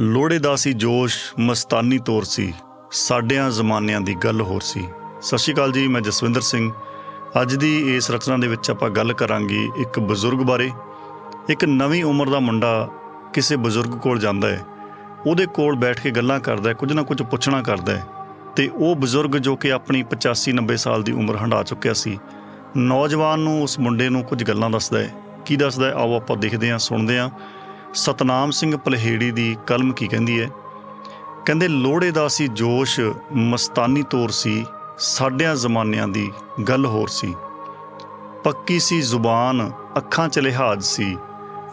ਲੋੜੇ ਦਾ ਸੀ, ਜੋਸ਼ ਮਸਤਾਨੀ ਤੌਰ ਸੀ, ਸਾਡਿਆਂ ਜ਼ਮਾਨਿਆਂ ਦੀ ਗੱਲ ਹੋਰ ਸੀ। ਸਤਿ ਸ਼੍ਰੀ ਅਕਾਲ ਜੀ, ਮੈਂ ਜਸਵਿੰਦਰ ਸਿੰਘ। ਅੱਜ ਦੀ ਇਸ ਰਚਨਾ ਦੇ ਵਿੱਚ ਆਪਾਂ ਗੱਲ ਕਰਾਂਗੇ ਇੱਕ ਬਜ਼ੁਰਗ ਬਾਰੇ। ਇੱਕ ਨਵੀਂ ਉਮਰ ਦਾ ਮੁੰਡਾ ਕਿਸੇ ਬਜ਼ੁਰਗ ਕੋਲ ਜਾਂਦਾ ਹੈ। ਉਹਦੇ ਕੋਲ ਬੈਠ ਕੇ ਗੱਲਾਂ ਕਰਦਾ ਹੈ, ਕੁਝ ਨਾ ਕੁਝ ਪੁੱਛਣਾ ਕਰਦਾ ਹੈ। ਤੇ ਉਹ ਬਜ਼ੁਰਗ ਜੋ ਕਿ ਆਪਣੀ 85 90 ਸਾਲ ਦੀ ਉਮਰ ਹੰਢਾ ਚੁੱਕਿਆ ਸੀ, ਨੌਜਵਾਨ ਨੂੰ ਉਸ ਮੁੰਡੇ ਨੂੰ ਕੁਝ ਗੱਲਾਂ ਦੱਸਦਾ ਹੈ। ਕੀ ਦੱਸਦਾ ਹੈ? ਆਓ ਆਪਾਂ ਦੇਖਦੇ ਹਾਂ, ਸੁਣਦੇ ਹਾਂ। ਸਤਨਾਮ ਸਿੰਘ ਪਲਹੇੜੀ ਦੀ ਕਲਮ ਕੀ ਕਹਿੰਦੀ ਹੈ? ਕਹਿੰਦੇ ਲੋੜੇ ਦਾ ਸੀ ਜੋਸ਼, ਮਸਤਾਨੀ ਤੌਰ ਸੀ, ਸਾਡਿਆਂ ਜ਼ਮਾਨਿਆਂ ਦੀ ਗੱਲ ਹੋਰ ਸੀ। ਪੱਕੀ ਸੀ ਜ਼ੁਬਾਨ, ਅੱਖਾਂ 'ਚ ਲਿਹਾਜ਼ ਸੀ,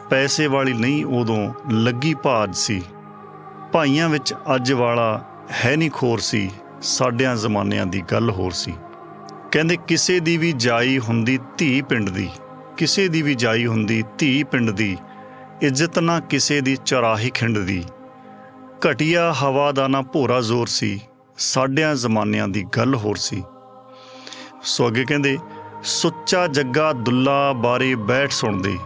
ਪੈਸੇ ਵਾਲੀ ਨਹੀਂ ਉਦੋਂ ਲੱਗੀ ਭਾਜ ਸੀ। ਭਾਈਆਂ ਵਿੱਚ ਅੱਜ ਵਾਲਾ ਹੈ ਨਹੀਂ ਖੋਰ ਸੀ, ਸਾਡਿਆਂ ਜ਼ਮਾਨਿਆਂ ਦੀ ਗੱਲ ਹੋਰ ਸੀ। ਕਹਿੰਦੇ, ਕਿਸੇ ਦੀ ਵੀ ਜਾਈ ਹੁੰਦੀ ਧੀ ਪਿੰਡ ਦੀ, ਕਿਸੇ ਦੀ ਵੀ ਜਾਈ ਹੁੰਦੀ ਧੀ ਪਿੰਡ ਦੀ ਇੱਜ਼ਤ ਨਾ ਕਿਸੇ ਦੀ ਚਰਾਹੀ ਖਿੰਡ ਦੀ। ਘਟਿਆ ਹਵਾ ਦਾ ਨਾ ਭੋਰਾ ਜ਼ੋਰ ਸੀ, ਸਾਡਿਆਂ ਜ਼ਮਾਨਿਆਂ ਦੀ ਗੱਲ ਹੋਰ ਸੀ। ਸੋ ਅੱਗੇ ਕਹਿੰਦੇ, ਸੁੱਚਾ ਜੱਗਾ ਦੁੱਲਾ ਬਾਰੇ ਬੈਠ ਸੁਣਦੇ,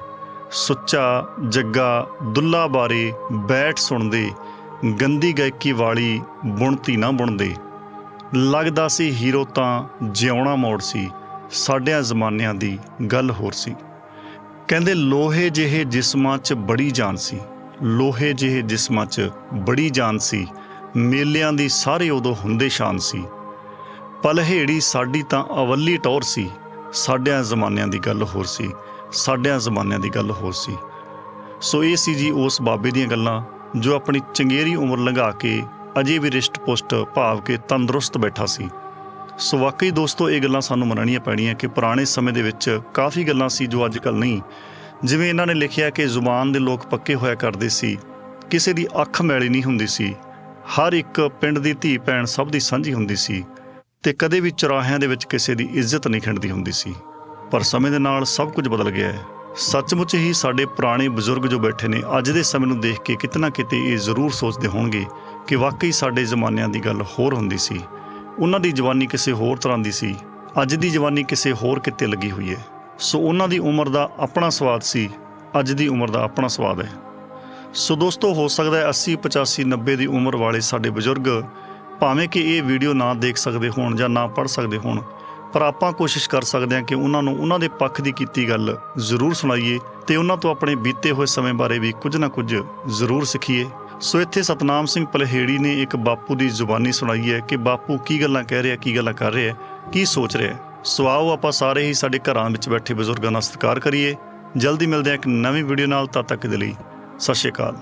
ਸੁੱਚਾ ਜੱਗਾ ਦੁੱਲਾ ਬਾਰੇ ਬੈਠ ਸੁਣਦੇ, ਗੰਦੀ ਗਾਇਕੀ ਵਾਲੀ ਬੁਣਤੀ ਨਾ ਬੁਣਦੇ। ਲੱਗਦਾ ਸੀ ਹੀਰੋ ਤਾਂ ਜਿਉਣਾ ਮੋੜ ਸੀ, ਸਾਡਿਆਂ ਜ਼ਮਾਨਿਆਂ ਦੀ ਗੱਲ ਹੋਰ ਸੀ। ਕਹਿੰਦੇ ਲੋਹੇ ਜਿਹੇ ਜਿਸਮਾਂ 'ਚ ਬੜੀ ਜਾਨ ਸੀ, ਲੋਹੇ ਜਿਹੇ ਜਿਸਮਾਂ 'ਚ ਬੜੀ ਜਾਨ ਸੀ, ਮੇਲਿਆਂ ਦੀ ਸਾਰੇ ਉਦੋਂ ਹੁੰਦੇ ਸ਼ਾਨ ਸੀ। ਪਲਹੇੜੀ ਸਾਡੀ ਤਾਂ ਅਵੱਲੀ ਟੌਰ ਸੀ, ਸਾਡਿਆਂ ਜ਼ਮਾਨਿਆਂ ਦੀ ਗੱਲ ਹੋਰ ਸੀ, ਸਾਡਿਆਂ ਜ਼ਮਾਨਿਆਂ ਦੀ ਗੱਲ ਹੋਰ ਸੀ। ਸੋ ਇਹ ਸੀ ਜੀ ਉਸ ਬਾਬੇ ਦੀਆਂ ਗੱਲਾਂ, ਜੋ ਆਪਣੀ ਚੰਗੇਰੀ ਉਮਰ ਲੰਘਾ ਕੇ ਅਜੇ ਵੀ ਰਿਸ਼ਟ ਪੁਸ਼ਟ ਭਾਵ ਕੇ ਤੰਦਰੁਸਤ ਬੈਠਾ ਸੀ। ਸੋ ਵਾਕਈ ਦੋਸਤੋ, ਇਹ ਗੱਲਾਂ ਸਾਨੂੰ ਮੰਨਣੀਆਂ ਪੈਣੀਆਂ ਕਿ ਪੁਰਾਣੇ ਸਮੇਂ ਦੇ ਵਿੱਚ ਕਾਫੀ ਗੱਲਾਂ ਸੀ ਜੋ ਅੱਜ ਕੱਲ ਨਹੀਂ। ਜਿਵੇਂ ਇਹਨਾਂ ਨੇ ਲਿਖਿਆ ਕਿ ਜ਼ੁਬਾਨ ਦੇ ਲੋਕ ਪੱਕੇ ਹੋਇਆ ਕਰਦੇ ਸੀ, ਕਿਸੇ ਦੀ ਅੱਖ ਮੈਲੀ ਨਹੀਂ ਹੁੰਦੀ ਸੀ, ਹਰ ਇੱਕ ਪਿੰਡ ਦੀ ਧੀ ਭੈਣ ਸਭ ਦੀ ਸਾਂਝੀ ਹੁੰਦੀ ਸੀ ਤੇ ਕਦੇ ਵੀ ਚੌਰਾਹਿਆਂ ਦੇ ਵਿੱਚ ਕਿਸੇ ਦੀ ਇੱਜ਼ਤ ਨਹੀਂ ਖਿੰਡਦੀ ਹੁੰਦੀ ਸੀ। ਪਰ ਸਮੇਂ ਦੇ ਨਾਲ ਸਭ ਕੁਝ ਬਦਲ ਗਿਆ ਹੈ। ਸੱਚਮੁੱਚ ਹੀ ਸਾਡੇ ਪੁਰਾਣੇ ਬਜ਼ੁਰਗ ਜੋ ਬੈਠੇ ਨੇ, ਅੱਜ ਦੇ ਸਮੇਂ ਨੂੰ ਦੇਖ ਕੇ ਕਿਤਨਾ ਕਿਤੇ ਇਹ ਜ਼ਰੂਰ ਸੋਚਦੇ ਹੋਣਗੇ ਕਿ ਵਾਕਈ ਸਾਡੇ ਜ਼ਮਾਨਿਆਂ ਦੀ ਗੱਲ ਹੋਰ ਹੁੰਦੀ ਸੀ। ਉਹਨਾਂ ਦੀ ਜਵਾਨੀ ਕਿਸੇ ਹੋਰ ਤਰ੍ਹਾਂ ਦੀ ਸੀ। ਅੱਜ ਦੀ ਜਵਾਨੀ ਕਿਸੇ ਹੋਰ ਕਿਤੇ ਲੱਗੀ ਹੋਈ ਹੈ ਸੋ ਉਹਨਾਂ ਦੀ ਉਮਰ ਦਾ ਆਪਣਾ ਸਵਾਦ ਸੀ। ਅੱਜ ਦੀ ਉਮਰ ਦਾ ਆਪਣਾ ਸਵਾਦ ਹੈ। ਸੋ ਦੋਸਤੋ, ਹੋ ਸਕਦਾ ਹੈ 80 85 90 ਦੀ ਉਮਰ ਵਾਲੇ ਸਾਡੇ ਬਜ਼ੁਰਗ ਭਾਵੇਂ ਕਿ ਇਹ ਵੀਡੀਓ ਨਾ ਦੇਖ ਸਕਦੇ ਹੋਣ ਜਾਂ ਨਾ ਪੜ੍ਹ ਸਕਦੇ ਹੋਣ, ਪਰ ਆਪਾਂ ਕੋਸ਼ਿਸ਼ ਕਰ ਸਕਦੇ ਹਾਂ ਕਿ ਉਹਨਾਂ ਨੂੰ ਉਹਨਾਂ ਦੇ ਪੱਖ ਦੀ ਕੀਤੀ ਗੱਲ ਜ਼ਰੂਰ ਸੁਣਾਈਏ ਤੇ ਉਹਨਾਂ ਤੋਂ ਆਪਣੇ ਬੀਤੇ ਹੋਏ ਸਮੇਂ ਬਾਰੇ ਵੀ ਕੁਝ ਨਾ ਕੁਝ ਜ਼ਰੂਰ ਸਿੱਖੀਏ। ਸੋ ਇੱਥੇ ਸਤਨਾਮ ਸਿੰਘ ਪਲਹੇੜੀ ਨੇ ਇੱਕ ਬਾਪੂ ਦੀ ਜ਼ੁਬਾਨੀ ਸੁਣਾਈ ਹੈ ਕਿ ਬਾਪੂ ਕੀ ਗੱਲਾਂ ਕਹਿ ਰਿਹਾ, ਕੀ ਗੱਲਾਂ ਕਰ ਰਿਹਾ ਕੀ ਸੋਚ ਰਿਹਾ ਸੋ ਆਓ ਆਪਾਂ ਸਾਰੇ ਹੀ ਸਾਡੇ ਘਰਾਂ ਵਿੱਚ ਬੈਠੇ ਬਜ਼ੁਰਗਾਂ ਦਾ ਸਤਿਕਾਰ ਕਰੀਏ। ਜਲਦੀ ਮਿਲਦੇ ਹਾਂ ਇੱਕ ਨਵੀਂ ਵੀਡੀਓ ਨਾਲ, ਤਦ ਤੱਕ ਦੇ ਲਈ ਸਤਿ ਸ਼੍ਰੀ ਅਕਾਲ।